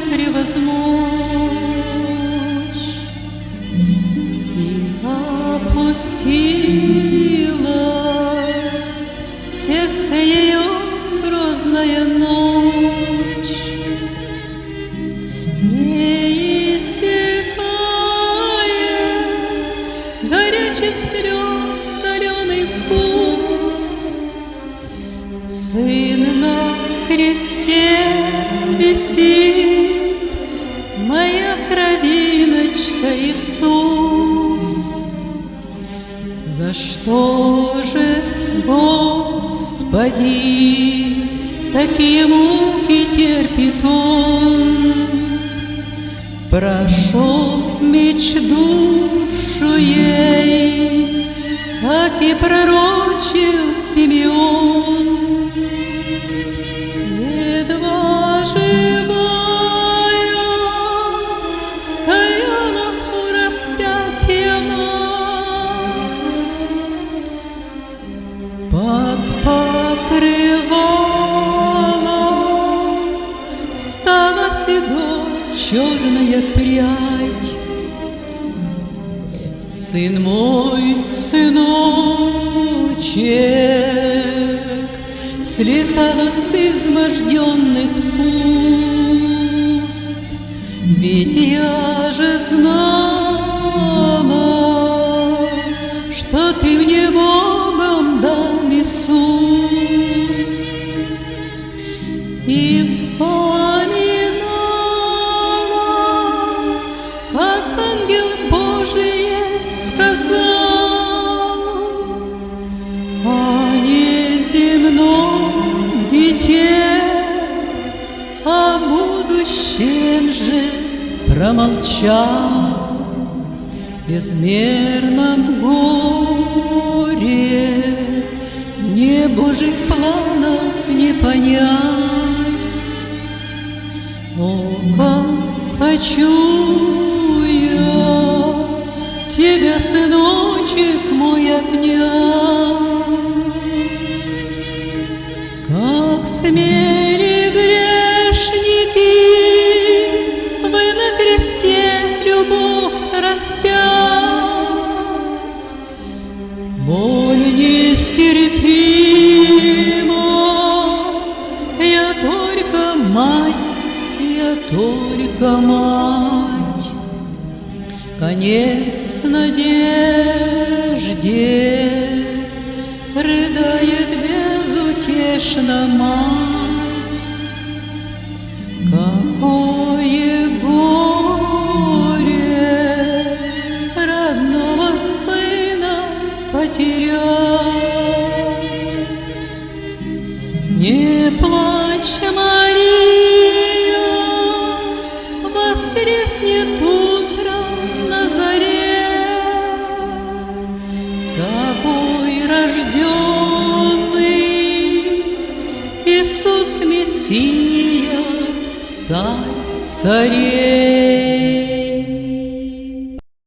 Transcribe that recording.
превозмочь. И опустилась в сердце ее грозная ночь. Не иссякая горячих слез соленый вкус, Сын на кресте висит, Моя кровиночка Иисус. За что же, Господи, Такие муки терпит Он? Прошел меч душу ей, Как и пророчил Симеон. Седой черная прядь. Сын мой, сыночек, Слетала с изможденных уст, Ведь я же знала, неземном дите, о будущем же промолчал, безмерном горе, мне Божьих планов не понять. О, как хочу я тебя, сыночек мой, обнять. Смели грешники. Вы на кресте любовь распять, боль нестерпима, я только мать, я только мать. Конец надежде. Рыдает безутешно мать. Какое горе родного сына потерять. Не плачь, Мария, Иисус Мессия, Царь царей.